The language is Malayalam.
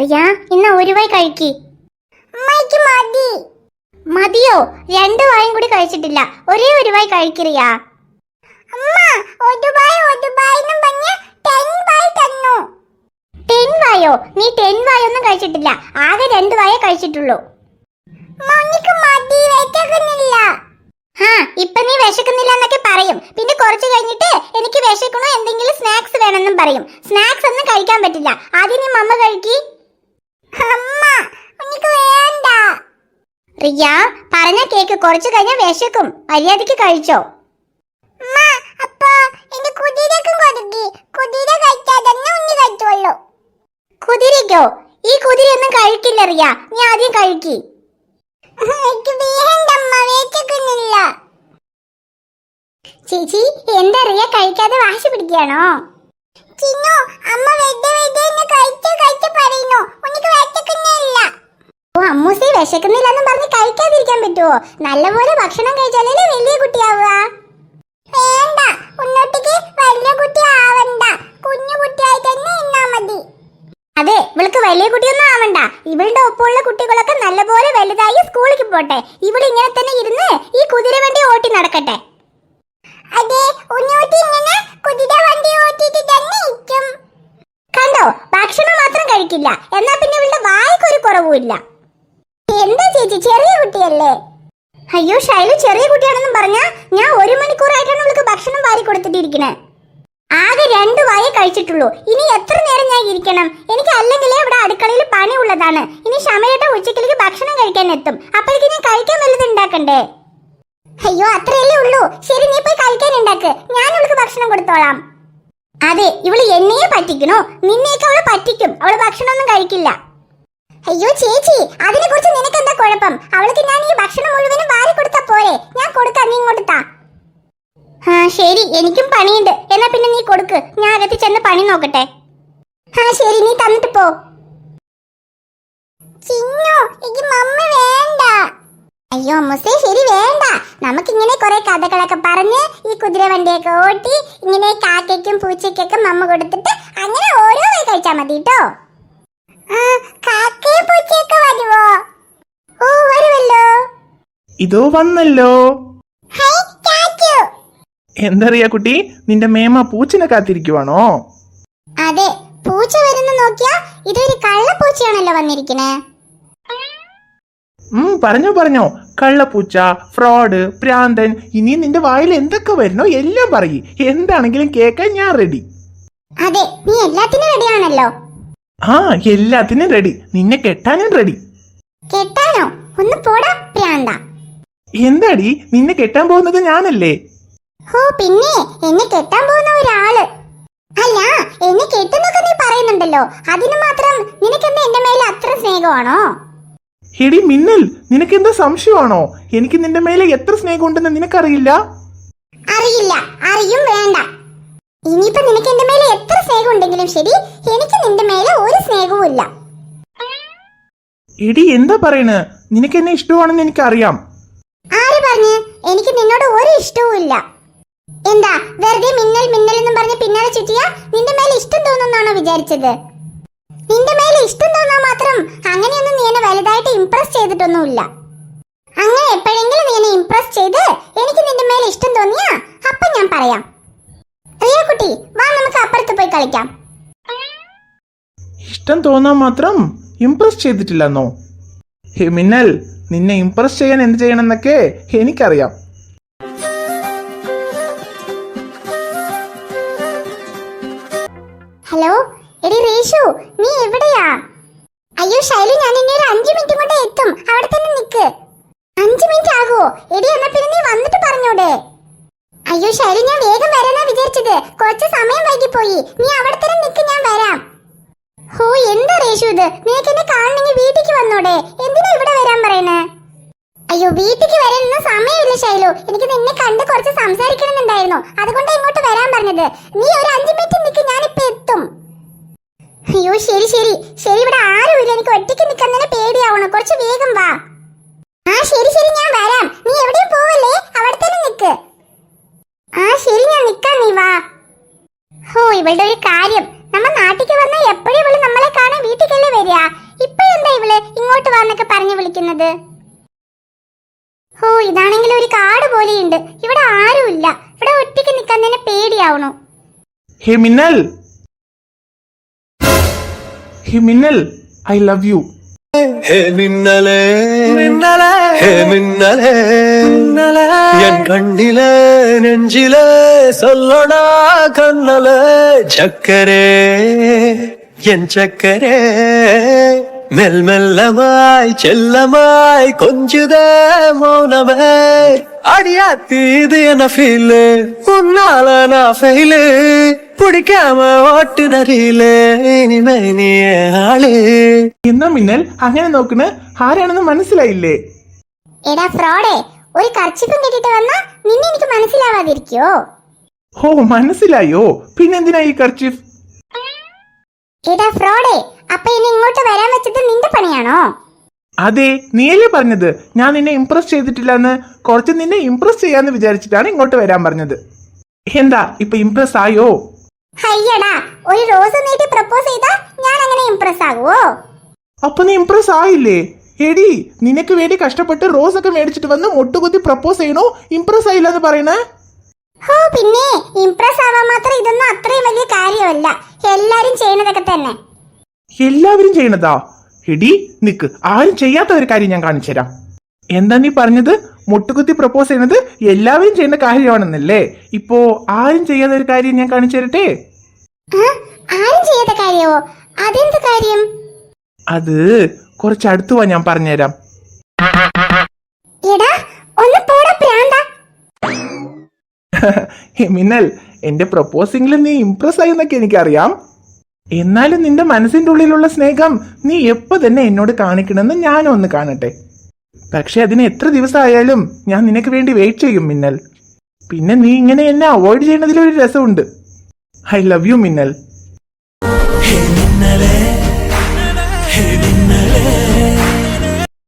റിയ ഇന്ന് ഒരു വായി കഴിക്കി. മതി. മതിയോ? രണ്ടു വായും കൂടി കഴിച്ചിട്ടില്ല. ഒരേ ഒരു വായി കഴിക്കറിയാ ടെൻ വായോ നീ ടെൻ വായൊന്നും കഴിച്ചിട്ടില്ല. ആകെ രണ്ട് വായേ കഴിച്ചിട്ടുള്ളൂ. ഇപ്പൊ നീ വിശക്കുന്നില്ല എന്നൊക്കെ പറയും. പിന്നെ കുറച്ച് കഴിഞ്ഞിട്ട് എനിക്ക് വിശക്കണോ? എന്തെങ്കിലും സ്നാക്സ് വേണമെന്നും പറയും. സ്നാക്സ് ഒന്നും കഴിക്കാൻ പറ്റില്ല. ആദ്യം നീ മമ്മ കഴിക്കി. റിയ പറഞ്ഞ കേക്ക് കുറച്ചു കഴിഞ്ഞാൽ വിശക്കും. മര്യാദയ്ക്ക് കഴിച്ചോ. കുതിരയ്ക്കോ ഈ കുതിരയൊന്നും കഴിക്കില്ല റിയ. നീ ആദ്യം കഴിക്കി. ചേച്ചി എന്താ റിയ കഴിക്കാതെ വാശി പിടിക്കുകയാണോ? ചിന്നു അമ്മ വെറുതെ എന്നെ കഴിച്ച് കഴിച്ച് പറയുന്നു ഉനിക്ക് വിശക്കുന്നില്ല ഓ അമ്മൂസി വിശക്കുന്നില്ലെന്നും പറഞ്ഞ് കഴിക്കാതിരിക്കാൻ പറ്റുമോ നല്ലപോലെ ഭക്ഷണം കഴിച്ചാലേ വലിയ കുട്ടിയാവുക. വേണ്ട മതി. അതെ ഇവൾക്ക് വലിയ കുട്ടിയൊന്നും ആവണ്ട. ഇവളുടെ ഒപ്പമുള്ള കുട്ടികളൊക്കെ നല്ലപോലെ വലുതായി സ്കൂളിലേക്ക് പോട്ടെ. ഇവൾ ഇങ്ങനെ തന്നെ ഇരുന്ന് ഈ കുതിര വണ്ടി ഓട്ടി നടക്കട്ടെ. കണ്ടോ ഭക്ഷണം മാത്രം കഴിക്കില്ല. എന്നാ പിന്നെ ഇവളുടെ വായ്ക്ക് ഒരു കുറവുമില്ല. എന്താ ചേച്ചി? ചെറിയ കുട്ടിയല്ലേ? അയ്യോ ഷൈലു ചെറിയ കുട്ടിയാണെന്നും പറഞ്ഞാ ഞാൻ ഒരു മണിക്കൂറായിട്ടാണ് അവൾക്ക് ഭക്ഷണം വാരി കൊടുത്തിട്ടിരിക്കണേ. ആകെ രണ്ട് വായ കഴിച്ചിട്ടുള്ളൂ. ഇനി എത്ര നേരം ഞാൻ ഇരിക്കണം? എനിക്ക് അല്ലെങ്കിലേ ഇവിടെ അടുക്കളയിൽ പണി ഉള്ളതാണ്. ഇനി ക്ഷമയുടെ ഉച്ചക്കിലേക്ക് ഭക്ഷണം കഴിക്കാൻ എത്തും. അപ്പോഴേക്ക് ഞാൻ കഴിക്കാൻ വല്ലതും ഉണ്ടാക്കണ്ടേ? അയ്യോ അത്രയല്ലേ ഉള്ളൂ. ശരി നീ പോയി കഴിക്കാൻ ഉണ്ടാക്ക്. ഞാൻ അവൾക്ക് ഭക്ഷണം കൊടുത്തോളാം. അതെ ഇവൾ എന്നെയെ പറ്റിക്കണോ. നിന്നെയൊക്കെ അവൾ പറ്റിക്കും. അവൾ ഭക്ഷണമൊന്നും കഴിക്കില്ല. അയ്യോ ചേച്ചി അതിനെ കുറിച്ച് നിനക്ക് എന്താ കുഴപ്പം? അവൾക്ക് ഞാൻ ഈ ഭക്ഷണം മുഴുവനും വാരി കൊടുത്ത പോരെ. ഞാൻ കൊടുക്കാം നീ ഇങ്ങോട്ട് താ. ആ ശരി എനിക്കും പണിയുണ്ട്. എന്നാ പിന്നെ നീ കൊടുക്ക്. ഞാൻ അകത്ത് ചെന്ന് പണി നോക്കട്ടെ. ആ ശരി നീ തന്നിട്ട് പോ. ചിന്നു എനിക്ക് മമ്മ വേണ്ട. അയ്യോ മുസേ ശരി വേണ്ട. നമുക്കിങ്ങനെ കുറെ കഥകളൊക്കെ പറഞ്ഞ് ഈ കുതിര വണ്ടിയൊക്കെ ഓട്ടി ഇങ്ങനെ കാക്കയ്ക്കും പൂച്ചയ്ക്കൊക്കെ മമ്മ കൊടുത്തിട്ട് അങ്ങനെ ഓരോ കഴിച്ചാൽ മതി കേട്ടോ. ഇതോ വന്നല്ലോ. എന്തറിയാ കുട്ടി നിന്റെ മേമ പൂച്ചനെ കാത്തിരിക്കുവാണോ? അതെ പൂച്ച വരുന്ന നോക്കിയാ ഇതൊരു കള്ളപ്പൂച്ചയാണല്ലോ വന്നിരിക്കണേ. ഉം പറഞ്ഞോ പറഞ്ഞോ. കള്ളപ്പൂച്ച ഫ്രോഡ് പ്രാന്തൻ ഇനി നിന്റെ വായിൽ എന്തൊക്കെ വരുന്നോ എല്ലാം പറയ്. എന്താണെങ്കിലും കേൾക്കാൻ ഞാൻ റെഡി അതെ നീ എല്ലാത്തിനും റെഡിയാണല്ലോ ആ എല്ലാത്തിനും റെഡി നിന്നെ കെട്ടാനും റെഡി കെട്ടാനോ? ഒന്ന് പോടാ പ്രാന്ത. എന്താടി? നിന്നെ കെട്ടാൻ പോകുന്നത് ഞാനല്ലേ? ഓ പിന്നെ എന്നെ കെട്ടാൻ പോകുന്ന ഒരാൾ. അല്ല എന്നെ കെട്ടുന്നൊക്കെ നീ പറയുന്നുണ്ടല്ലോ. അതിന് മാത്രം നിനക്കെന്താ എന്റെ മേലെ അത്ര സ്നേഹമാണോ? എടി മിന്നൽ നിനക്ക് എന്താ സംശയമാണോ? എനിക്ക് നിന്റെ മേലെ എത്ര സ്നേഹമുണ്ടെന്ന് നിനക്കറിയില്ല? അറിയില്ല. അറിയും വേണ്ട. ഇനിയിപ്പോ നിനക്ക് എന്റെ മേലെ എത്ര സ്നേഹം ഉണ്ടെങ്കിലും ശരി എനിക്ക് നിന്റെ മേലെ ഒരു സ്നേഹവും ഇല്ല എടി എന്താ പറയണ്? നിനക്ക് എന്നെ ഇഷ്ടമാണെന്ന് എനിക്കറിയാം. ആര് പറഞ്ഞു? എനിക്ക് നിന്നോട് ഒരു ഇഷ്ടവും ഇല്ല എന്താ വെറുതെ മിന്നൽ മിന്നൽ എന്നും പറഞ്ഞ് പിന്നാലെ ചുറ്റിയാ നിന്റെ മേലെ ഇഷ്ടം തോന്നുന്നാണോ വിചാരിച്ചത്? നിന്റെ മേലെ ഇഷ്ടം തോന്നാൻ മാത്രം അങ്ങനെയൊന്നും നീ എന്നെ വലുതായിട്ട് ഇംപ്രസ് ചെയ്തിട്ടൊന്നുമില്ല. അങ്ങനെ എപ്പോഴെങ്കിലും നീ എന്നെ ഇംപ്രസ് ചെയ്ത് എനിക്ക് നിന്റെ മേലെ ഇഷ്ടം തോന്നിയാ അപ്പൊ ഞാൻ പറയാം. റിയ കുട്ടി വാ നമുക്ക് അപ്പുറത്ത് പോയി കളിക്കാം. ഇഷ്ടം തോന്നാൻ മാത്രം ഇംപ്രസ് ചെയ്തിട്ടില്ലെന്നോ? ഹേ മിന്നൽ നിന്നെ ഇംപ്രസ് ചെയ്യാൻ എന്ത് ചെയ്യണമെന്നൊക്കെ എനിക്കറിയാം. ഹലോ എടി റീഷു നീ എവിടെയാ? അയ്യോ ശൈലു ഞാൻ ഇനി ഒരു അഞ്ചു മിനിറ്റ് കൊണ്ട് എത്തും. അവിടെ തന്നെ നിക്ക്. അഞ്ചു മിനിറ്റ് ആകുമോ എടി എന്നാ പിന്നെ നീ വന്നിട്ട് പറഞ്ഞൂടെ. അയ്യോ ശരി ഞാൻ വേഗം വരാനാ വിചാരിച്ചത്. കുറച്ച് സമയം വൈകിപ്പോയി. നീ അവിടെ തന്നെ നിക്ക് ഞാൻ വരാം. ഹോ എന്താ റേഷു ഇത്? നിനക്ക് എന്നെ കാണണമെങ്കിൽ വീട്ടിലേക്ക് വന്നോടെ. എന്തിനാ ഇവിടെ വരാൻ പറയണേ? അയ്യോ വീട്ടിക്ക് വരാനൊന്നും സമയമില്ല ശൈലു. എനിക്ക് നിന്നെ കണ്ട് കുറച്ച് സംസാരിക്കണമെന്നുണ്ടായിരുന്നു. അതുകൊണ്ടാണ് ഇങ്ങോട്ട് വരാൻ പറഞ്ഞത്. നീ ഒരു അഞ്ചു മിനിറ്റ് നിൽക്ക് ഞാനിപ്പോ എത്തും. അയ്യോ ശരി ശരി. ശരി ഇവിടെ ഇല്ല എനിക്ക് ഒറ്റയ്ക്ക് നിൽക്കാൻ തന്നെ പേടിയാവണം. കുറച്ച് വേഗം വാ. ആ ശരി ശരി ഞാൻ വരാം നീ എവിടെയും പോവല്ലേ അവിടെ തന്നെ നിൽക്ക് ആ ശരി ഞാൻ നിൽക്കാം നീ വാ. ഹോ ഇവളുടെ ഒരു കാര്യം. നമ്മ നാട്ടിക്ക് വന്ന എപ്പോഴും ഇവൾ നമ്മളെ കാണാൻ വീട്ടിലേക്കല്ലേ വരിക? ഇപ്പോഴെന്താ ഇവൾ ഇങ്ങോട്ട് വന്നൊക്കെ പറഞ്ഞു വിളിക്കുന്നത്? ഹോ ഇതാണെങ്കിൽ ഒരു കാട് പോലെയുണ്ട്. ഇവിടെ ആരുമില്ല. ഇവിടെ ഒറ്റയ്ക്ക് നിക്കാൻ തന്നെ പേടിയാവണോ ഹേ മിന്നൽ. ഹേ മിന്നൽ ഐ ലവ് യു. ஹே மின்னலே மின்னலே ஹே மின்னலே. மின்னலே. என் கண்ணிலே நெஞ்சிலே சொல்லடா கண்ணலே சக்கரே என் சக்கரே. മെൽമെല്ലമായി ചെല്ലമായി കൊഞ്ചുതേ മൗനമേ. അടിയാത്തീത് എന്ന ഫീൽ ഉന്നാളെ നാ ഫെയിൽ പിടിക്കാമ ഓട്ടിനറിയില്ലേ മിന്നൽ അങ്ങനെ നോക്കണ് ആരാണെന്ന് മനസ്സിലായില്ലേ? എടാ ഫ്രോഡേ ഒരു കർച്ചിപ്പും കെട്ടിട്ട് വന്നാ നിന്നെ എനിക്ക് മനസ്സിലാവാതിരിക്കോ? ഓ മനസ്സിലായോ? പിന്നെന്തിനാ ഈ കർച്ചിഫ് എടാ ഫ്രോഡേ അപ്പൊ ഇനി ഇങ്ങോട്ട് വരാൻ വെച്ചത് നിന്റെ പണിയാണോ? അതെ നീയല്ലേ പറഞ്ഞത്? ഞാൻ നിന്നെ ഇംപ്രസ് ചെയ്തിട്ടില്ലെന്ന്. കുറച്ച് നിന്നെ ഇംപ്രസ് ചെയ്യാന്ന് വിചാരിച്ചിട്ടാണ് ഇങ്ങോട്ട് വരാൻ പറഞ്ഞത്. എന്താ ഇപ്പൊ ഇംപ്രസ് ആയോ? അയ്യടാ ഒരു റോസ് നീട്ടി പ്രപ്പോസ് ചെയ്താ ഞാൻ അങ്ങനെ ഇംപ്രസ് ആകുവോ? അപ്പൊ നീ ഇംപ്രസ് ആയില്ലേ? എടി നിനക്ക് വേണ്ടി കഷ്ടപ്പെട്ട് റോസ് ഒക്കെ മേടിച്ചിട്ട് വന്ന് മുട്ടുകുത്തി പ്രപ്പോസ് ചെയ്യണോ? ഇംപ്രസ് ആയില്ല എന്ന് പറയണേ? ഹോ പിന്നെ ഇംപ്രസ് ആവാൻ മാത്രം ഇതൊന്നും അത്രയും വലിയ കാര്യമല്ല. എല്ലാരും ചെയ്യണതൊക്കെ തന്നെ. എല്ലാവരും ചെയ്യണതാ. എടി നിക്ക്. ആരും ചെയ്യാത്ത ഒരു കാര്യം ഞാൻ കാണിച്ചു തരാം. എന്താ നീ പറഞ്ഞത്? മുട്ടുകുത്തി പ്രപ്പോസ് ചെയ്യുന്നത് എല്ലാവരും ചെയ്യുന്ന കാര്യമാണെന്നല്ലേ? ഇപ്പോ ആരും ചെയ്യാത്ത ഒരു കാര്യം ഞാൻ കാണിച്ചു തരട്ടെ? ആരും ചെയ്യാത്ത കാര്യമോ അതെന്ത് കാര്യം? അത് കുറച്ച് അടുത്ത് വാ ഞാൻ പറഞ്ഞുതരാം. എടാ ഒന്ന് പോടാ പ്രാന്ത. മിന്നൽ എന്റെ പ്രപ്പോസിംഗിൽ നീ ഇംപ്രസ് ആയി എന്നൊക്കെ എനിക്കറിയാം. എന്നാലും നിന്റെ മനസ്സിന്റെ ഉള്ളിലുള്ള സ്നേഹം നീ എപ്പോ തന്നെ എന്നോട് കാണിക്കണമെന്ന് ഞാനും ഒന്ന് കാണട്ടെ. പക്ഷെ അതിന് എത്ര ദിവസമായാലും ഞാൻ നിനക്ക് വേണ്ടി വെയിറ്റ് ചെയ്യും മിന്നൽ. പിന്നെ നീ ഇങ്ങനെ എന്നെ അവോയ്ഡ് ചെയ്യുന്നതിലൊരു രസമുണ്ട്. ഐ ലവ് യു മിന്നൽ. മിന്നലേ.